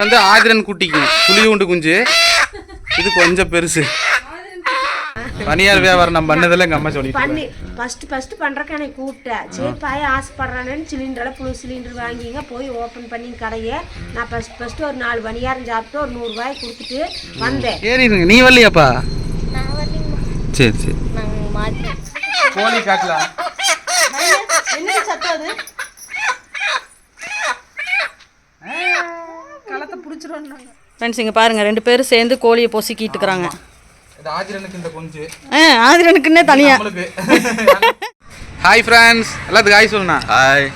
வந்து ஆதிரன் குட்டிக்கு. புளியூண்டு குஞ்சு. இது கொஞ்சம் பெருசு. பனியார் வியாபாரம் நம்ம பண்ணதில்ல எங்க அம்மா சொல்லிட்டு பண்ணி ஃபர்ஸ்ட் ஃபர்ஸ்ட் பண்றக்கு எனக்கு கூப்பிட்டேன் சரி பாய ஆசைப்படுறானேன்னு சிலிண்டரில் புழு சிலிண்டர் வாங்கிங்க போய் ஓப்பன் பண்ணி கடையை. நான் ஃபர்ஸ்ட் ஃபர்ஸ்ட் ஒரு நாலு பணியாரம் சாப்பிட்டு ஒரு நூறுரூவாய் கொடுத்துட்டு வந்தேன். ஏறிடுங்க நீ வரலையாப்பா? சரி சரி. கோழி காட்டலாம் என்ன சத்தம் அது? ஃப்ரெண்ட்ஸ் இங்கே பாருங்கள் ரெண்டு பேரும் சேர்ந்து கோழியை பொசுக்கிட்டு இருக்கிறாங்க இது ஆதிரனுக்கு இந்த குஞ்சு. ஆ ஆதிரனுக்குன்னே தனியாக ஹாய் ஃப்ரெண்ட்ஸ் எல்லாத்துக்கும் ஹாய் சொல்லுண்ணா. ஹாய்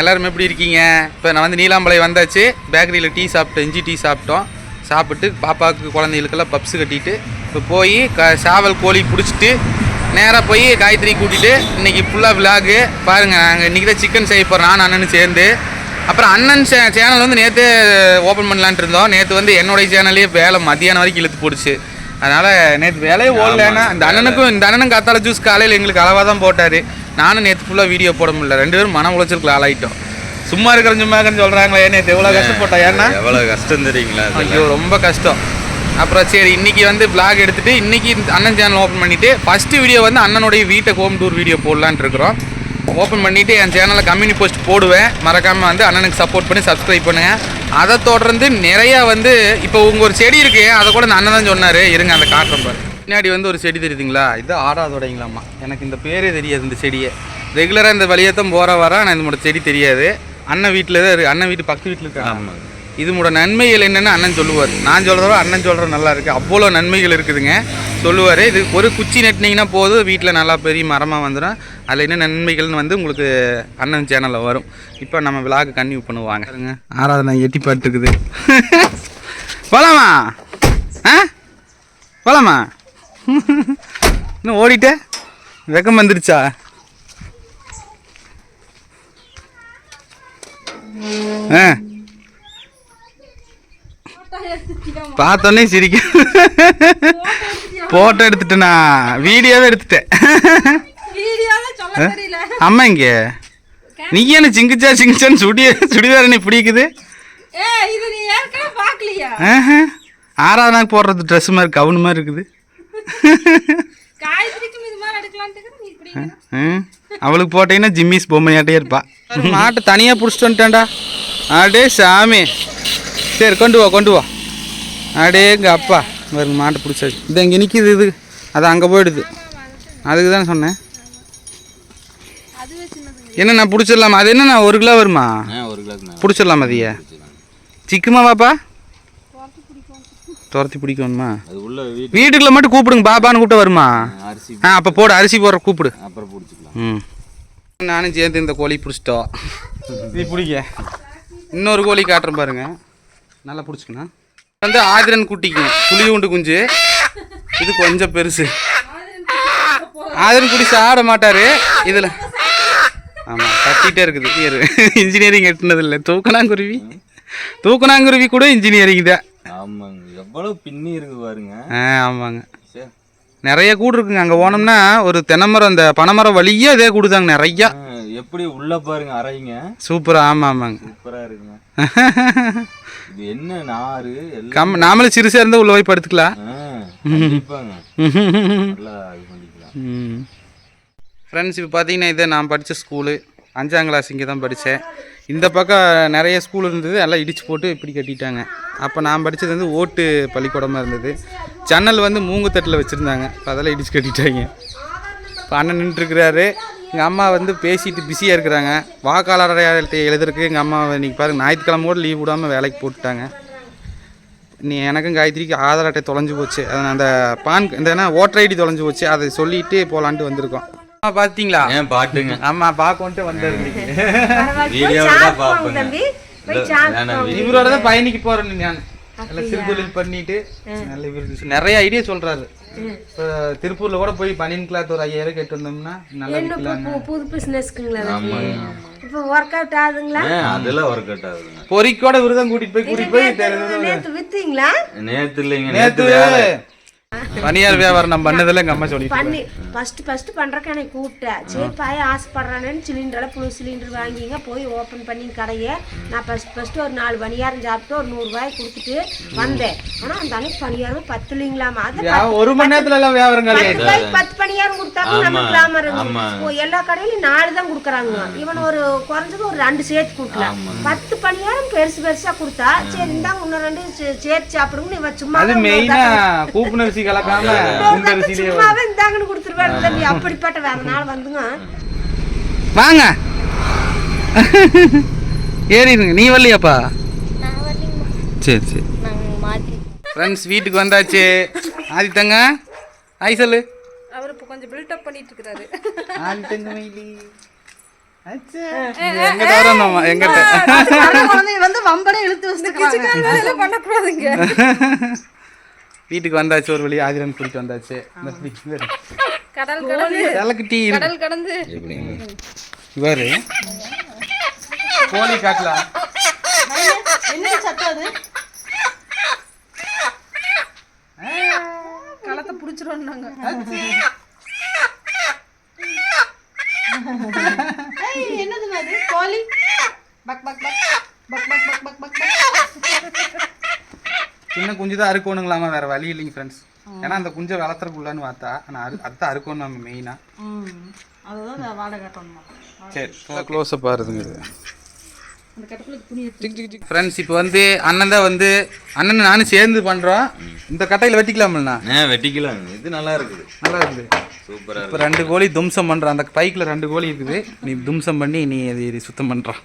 எல்லாரும் எப்படி இருக்கீங்க? இப்போ நான் வந்து நீலாம்பளை வந்தாச்சு. பேக்கரியில் டீ சாப்பிட்டோம் இஞ்சி டீ சாப்பிட்டோம். சாப்பிட்டு பாப்பாவுக்கு குழந்தைகளுக்கெல்லாம் பப்ஸ் கட்டிட்டு இப்போ போய் க சாவல் கோழி பிடிச்சிட்டு நேராக போய் காயத்ரி கூட்டிகிட்டு இன்றைக்கி ஃபுல்லாக விலாகு பாருங்கள் நாங்கள் இன்றைக்கி தான் சிக்கன் செய்ய போகிறோம் நான் அண்ணனும் சேர்ந்து. அப்புறம் அண்ணன் சே சேனல் வந்து நேற்று ஓப்பன் பண்ணலான்ட்டு இருந்தோம். நேற்று வந்து என்னுடைய சேனல்லே வேலை மத்தியானம் வரைக்கும் இழுத்து போடுச்சு. அதனால் நேற்று வேலையே ஓடலன்னா இந்த அண்ணனுக்கும் இந்த அண்ணனும் காத்தால ஜூஸ் காலையில் எங்களுக்கு அளவாக தான் போட்டார். நானும் நேற்று ஃபுல்லாக வீடியோ போட முடியல. ரெண்டு பேரும் மன உளைச்சலுக்கு ஆளாயிட்டோம். சும்மா இருக்கிற சும்மா இருக்கிறன்னு சொல்கிறாங்களே நேற்று எவ்வளோ கஷ்டப்பட்டோம் ஏன்னா? எவ்வளவு கஷ்டம் தெரியுங்களா? ஐயோ ரொம்ப கஷ்டம். அப்புறம் சரி இன்னைக்கு வந்து vlog எடுத்துட்டு இன்னைக்கு இந்த அண்ணன் சேனல் ஓப்பன் பண்ணிட்டு ஃபர்ஸ்ட் வீடியோ வந்து அண்ணனுடைய வீட்டை ஹோம் டூர் வீடியோ போடலான்னு இருக்கிறோம். ஓப்பன் பண்ணிவிட்டு என் சேனலில் கம்யூனி போஸ்ட் போடுவேன். மறக்காமல் வந்து அண்ணனுக்கு சப்போர்ட் பண்ணி சப்ஸ்கிரைப் பண்ணுங்கள் அதை தொடர்ந்து நிறையா வந்து இப்போ உங்கள் ஒரு செடி இருக்கு. அதை கூட இந்த அண்ணன் தான் சொன்னார். இருங்க அந்த காட்டுறேன் பாரு. பின்னாடி வந்து ஒரு செடி தெரியுதுங்களா? இது ஆடாதோடைங்களாம்மா எனக்கு இந்த பேரே தெரியாது இந்த செடியை. ரெகுலராக இந்த வழியை தான் போகிற வர ஆனால் இந்த செடி தெரியாது. அண்ணன் வீட்டில் தான் இருக்குது அண்ணன் வீட்டு பக்கத்து வீட்டில் இருக்காங்க. இதனோட நன்மைகள் என்னன்னு அண்ணன் சொல்லுவார். நான் சொல்கிறத அண்ணன் சொல்கிற நல்லா இருக்குது அவ்வளோ நன்மைகள் இருக்குதுங்க. சொல்லுவார் இது ஒரு குச்சி நட்டினீங்கன்னா போதும் வீட்டில் நல்லா பெரிய மரமாக வந்துடும். அதில் என்ன நன்மைகள்னு வந்து உங்களுக்கு அண்ணன் சேனலில் வரும். இப்போ நம்ம விழாக்கு கன்னியூ பண்ணுவாங்க ஆராதனை எட்டி பாட்டுருக்குது போலாமா? ஆ? போலாமா? இன்னும் ஓடிட்ட? வெக்கம் வந்துருச்சா? ஆ. பார்த்தோன்னே சிரிக்க. போட்டோ எடுத்துட்டேனா? வீடியோவே எடுத்துட்டேன். அம்மா இங்க. நீ என்ன சிங்கிச்சா சிங்கிச்சான்னு சுடி சுடிதார் நீ பிடிக்குது ஆஹா. ஆறாவதுனாக்கு போடுறது ட்ரெஸ் மாதிரி கவுன் மாதிரி இருக்குது. அவளுக்கு போட்டீங்கன்னா ஜிம்மிஸ் பொம்மையாட்டே இருப்பா. மாட்டை தனியாக பிடிச்சிட்டு வந்துட்டேன்டா. அடே சாமி. சரி கொண்டு வா கொண்டு வா. அடே எங்கள் அப்பா. பாருங்க மாட்டை பிடிச்சாச்சு. இது இங்கே நிற்கிது இது. அது அங்கே போயிடுது. அதுக்கு தானே சொன்னேன். என்ன நான் பிடிச்சிடலாமா? அது என்ன ஒரு கிலோ வருமா? ஒரு மேலே பிடிச்சிடலாம் மதிய சிக்குமா பாப்பா? துரத்தி பிடிக்கணுமா? அது உள்ள வீட்டு வீட்டுக்குள்ள மட்டும் கூப்பிடுங்க பாப்பான்னு கூப்பிட்டு வருமா? அரிசி ஆ அப்போ போடு அரிசி போடுற கூப்பிடு. அப்புறம் பிடிச்சிக்கலாம். ம். நானும் சேர்ந்து இந்த கோழி பிடிச்சிட்டோம். இது பிடிக்க. இன்னொரு கோழி காட்டுறேன் பாருங்க. நல்லா பிடிச்சிக்கணும். வந்து ஆதிரன் குட்டிக்கு. புளியூண்டு குஞ்சு. இது கொஞ்சம் பெருசு. ஆதிரன் குடி சாப்பிட மாட்டாரு. இதில் ஆமாம் கத்திட்டே இருக்குது. இரு இன்ஜினியரிங் எட்டுனது இல்லை தூக்கணாங்குருவி. தூக்கணாங்குருவி கூட இன்ஜினியரிங் தான். ஆமாங்க. எவ்வளவு பின்னி இருக்கு பாருங்க. ஆ ஆமாங்க. நிறைய கூடு இருக்குங்க. அங்கே போனோம்னா ஒரு தென்னைமரம் இந்த பனைமரம் வழியா இதே கூடுதாங்க நிறையா. எப்படி உள்ள பாருங்க அறைங்க சூப்பராக ஆமாம் ஆமாங்க. சூப்பரா இருக்குங்க. இது என்ன நாறு? கம் நாமளும் சிறுசாக இருந்தால் உள்ள போய் படுத்துக்கலாம். ஃப்ரெண்ட்ஸ் இப்போ பார்த்தீங்கன்னா இது நான் படித்த ஸ்கூலு அஞ்சாம் கிளாஸ் இங்கே தான் படித்தேன் இந்த பக்கம் நிறைய ஸ்கூல் இருந்தது எல்லாம் இடிச்சு போட்டு இப்படி கட்டிட்டாங்க. அப்போ நான் படித்தது வந்து ஓட்டு பள்ளிக்கூடமாக இருந்தது. ஜன்னல் வந்து மூங்குத்தட்டில் வச்சுருந்தாங்க. இப்போ அதெல்லாம் இடிச்சு கட்டிட்டாங்க. இப்போ அண்ணன் நின்றுருக்கிறாரு எங்கள் அம்மா வந்து பேசிட்டு பிஸியாக இருக்கிறாங்க. வாக்காளர் அடையாளத்தை எழுதுறதுக்கு எங்கள் அம்மா இன்னைக்கு பாருங்க ஞாயிற்றுக்கிழமை கூட லீவ் விடாமல் வேலைக்கு போட்டுட்டாங்க. நீ எனக்கும் காயத்ரிக்கு ஆதார் அட்டை தொலைஞ்சு போச்சு. அதை அந்த பான் இந்த என்ன ஓட்டர் ஐடி தொலைஞ்சு போச்சு. அதை சொல்லிட்டு போகலான்ட்டு வந்திருக்கோம். பார்த்தீங்களா ஏன் பாட்டுங்க? ஆமா பார்க்கொண்டு வந்திருந்தீங்க வீடியோவில் தான் பார்ப்பேங்க. தம்பி. போய் இல்ல, சாப்பிட்டு வேணாம், வீடியோ. இவரோட தான் பயணிக்கு போறேன் நான். நல்ல சிறுதொழில் பண்ணிட்டு நல்ல நிறைய ஐடியா சொல்றாரு. இப்போ திருப்பூர்ல கூட போய் பனியன் கிளாத் ஒரு ஐயாயிரம் கேட்டு வந்தோம்னா நல்லா விற்கலாம் புது பிஸ்னஸ்க்குங்களா ஆமாங்க. இப்போ ஒர்க் அவுட் ஆகுதுங்களா? அதெல்லாம் ஒர்க் அவுட் ஆகுதுங்க. பொறிக்கோட விருதம் கூட்டிட்டு போய் கூட்டிட்டு போய் நேற்று வித்தீங்களா? நேத்து இல்லைங்க நேத்து பனியார் வியாபாரம் நம்ம பண்ணதில்ல எங்கள் அம்மா சொல்லிட்டு பண்ணி ஃபர்ஸ்ட் ஃபர்ஸ்ட் பண்றதுக்கு என்னை கூப்பிட்டேன். சரி பாய ஆசைப்படுறானேன்னு சிலிண்டரில் புழு சிலிண்டர் வாங்கிங்க. போய் ஓப்பன் பண்ணி கடையை. நான் ஃபர்ஸ்ட் ஃபர்ஸ்ட் ஒரு நாலு பணியாரம் சாப்பிட்டு ஒரு நூறுரூவாய் கொடுத்துட்டு வந்தேன். ஆனால் அந்த அன்னைக்கு பணியாரம் பத்துலிங்களாமா? அது யா- ஒரு மணி நேரத்துல எல்லாம் வியாபாரம் பத்து பத்து பணியாரம் கொடுத்தாலும் நமக்கு லாபம் இருக்கு. ஆமா. ஓ, எல்லா கடையிலும் நாலு தான் கொடுக்குறாங்க. இவன் ஒரு குறைஞ்சது ஒரு ரெண்டு சேர்த்து கொடுக்கலாம் பத்து பணியாரம் பெருசு பெருசா கொடுத்தா சரி இந்தாங்க இன்னும் ரெண்டு சே- சேர்த்து சாப்பிடுங்கன்னு இவன் சும்மா அது மெயினா கலக்காம குண்டரிசிலேயே வரும். சும்மாவே இந்தாங்கன்னு கொடுத்துருவாரு தம்பி அப்படிப்பட்ட வந்துங்க. வாங்க. ஏறிடுங்க. நீ வரலையாப்பா? சரி சரி. ஃப்ரெண்ட்ஸ் வீட்டுக்கு வந்தாச்சு. ஆதித்தங்க ஹாய் சொல்லு. அவர் இப்போ கொஞ்சம் பில்டப் பண்ணிட்டு இருக்கிறாரு ஆதித்தங்க குழந்தைங்க வந்து வம்பனே இழுத்து வச்சுக்கிறாங்க பண்ணக்கூடாதுங்க. வீட்டுக்கு வந்தாச்சு ஒரு வழி ஆதிரன் கூட்டிட்டு வந்தாச்சு. கடல் கடந்து கடல் கடந்து. இவர் கோழி காட்டலாம் என்ன சத்தம் அது? களத்தை என்னது கோழி? பக் பக் பக் பக் பக். சின்ன குஞ்சு தான் அறுக்கணுங்களாமா? வேற வழி இல்லைங்க ஃப்ரெண்ட்ஸ் ஏன்னா அந்த குஞ்சை வளர்த்துறக்குள்ளான்னு பார்த்தா ஆனால் அரு அதுதான் அறுக்கணும் நம்ம மெயினாக அதுதான் வாடகை கட்டணும்? சரி க்ளோஸப் பாருதுங்க அந்த கட்டத்துக்கு துணி ஃப்ரெண்ட்ஸ் இப்போ வந்து அண்ணன் தான் வந்து அண்ணன் நானும் சேர்ந்து பண்ணுறோம் இந்த கட்டையில் வெட்டிக்கலாம்லண்ணா? வெட்டிக்கலாம் இது நல்லா இருக்குது. நல்லா இருக்குது. சூப்பரா இப்போ ரெண்டு கோழி தும்சம் பண்ணுறான் அந்த பைக்கில் ரெண்டு கோழி இருக்குது. நீ தும்சம் பண்ணி நீ அது சுத்தம் பண்ணுறான்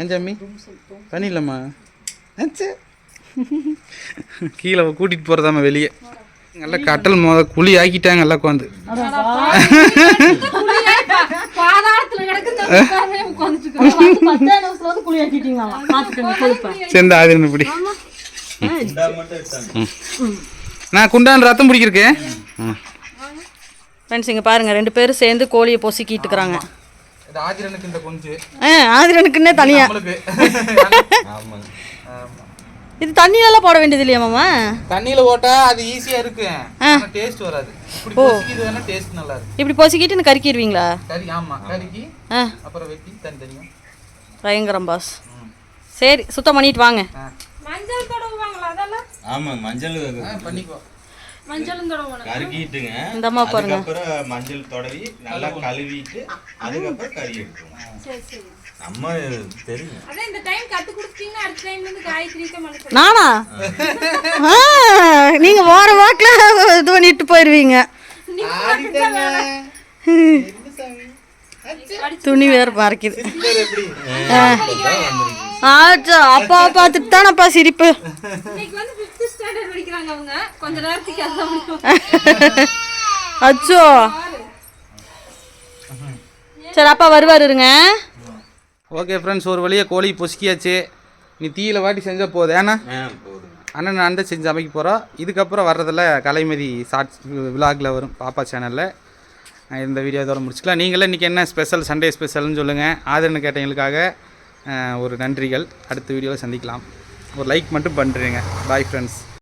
ஏன் ஜம்மி? பண்ணிடலாமா ஆச்சு கீழே கூட்டிகிட்டு போகிறதாம வெளியே. நல்லா கட்டல் மோத குழி ஆக்கிட்டாங்க எல்லாம் உட்காந்து. சேர்ந்தா பிடி. நான் குண்டான் ரத்தம் பிடிக்கிருக்கேன் ஃப்ரெண்ட்ஸ் பாருங்கள் ரெண்டு பேரும் சேர்ந்து கோழியை பொசுக்கிட்டு இருக்கிறாங்க ஆதிரனுக்கு இந்த கொஞ்சம் இது தண்ணியெல்லாம் போட வேண்டியது இல்லையா மாமா? தண்ணியில ஓட்டா அது ஈஸியா இருக்கு. ஆனா டேஸ்ட் வராது. இப்படி பொசுக்கிது வேணா டேஸ்ட் நல்லா இருக்கு. இப்படி பொசுக்கிட்டு இந்த கறிக்கிடுவீங்களா கறி ஆமா கறிக்கு ஆ. அப்புறம் வெட்டி தனி தனியா பயங்கரம் பாஸ் சரி சுத்தம் பண்ணிட்டு வாங்க. மஞ்சள் தடவுவாங்களா அதெல்லாம்? ஆமாங்க மஞ்சள் பண்ணிக்கோ. இந்த அம்மா பாருங்க. மஞ்சள் தடவி நல்லா கழுவிட்டு அதுக்கப்புறம் கறி எடுத்துருவோம் நம்ம தெரியும். அதான் இந்த டைம் கத்து கொடுத்தீங்கன்னா அடுத்த டைம்ல இருந்து காய்கறி மனசு நானா? நீங்க போற வாக்குல இது பண்ணிட்டு போயிருவீங்க. துணி வேற மறைக்குது ஆச்சா அப்பா பார்த்துட்டு தானப்பா சிரிப்பு. இன்னைக்கு வந்து ஃபிஃப்த் ஸ்டாண்டர்ட் படிக்கிறாங்க அவங்க. கொஞ்ச நேரத்துக்கு அதான் அச்சோ. சரி அப்பா வருவார் இருங்க. ஓகே ஃப்ரெண்ட்ஸ் ஒரு வழியாக கோழி பொசுக்கியாச்சு. நீ தீயில வாட்டி செஞ்சால் போதும் ஏன்னா அண்ணன் நான் தான் செஞ்சு அமைக்க போகிறோம் இதுக்கப்புறம் வர்றதில் கலைமதி ஷார்ட்ஸ் விலாகில் வரும் பாப்பா சேனலில். இந்த வீடியோ இதோட முடிச்சுக்கலாம். நீங்களே இன்றைக்கி என்ன ஸ்பெஷல் சண்டே ஸ்பெஷல்னு சொல்லுங்கள் ஆதரவு கேட்டவங்களுக்காக ஒரு நன்றிகள். அடுத்த வீடியோவில் சந்திக்கலாம். ஒரு லைக் மட்டும் பண்ணுறீங்க பாய் ஃப்ரெண்ட்ஸ்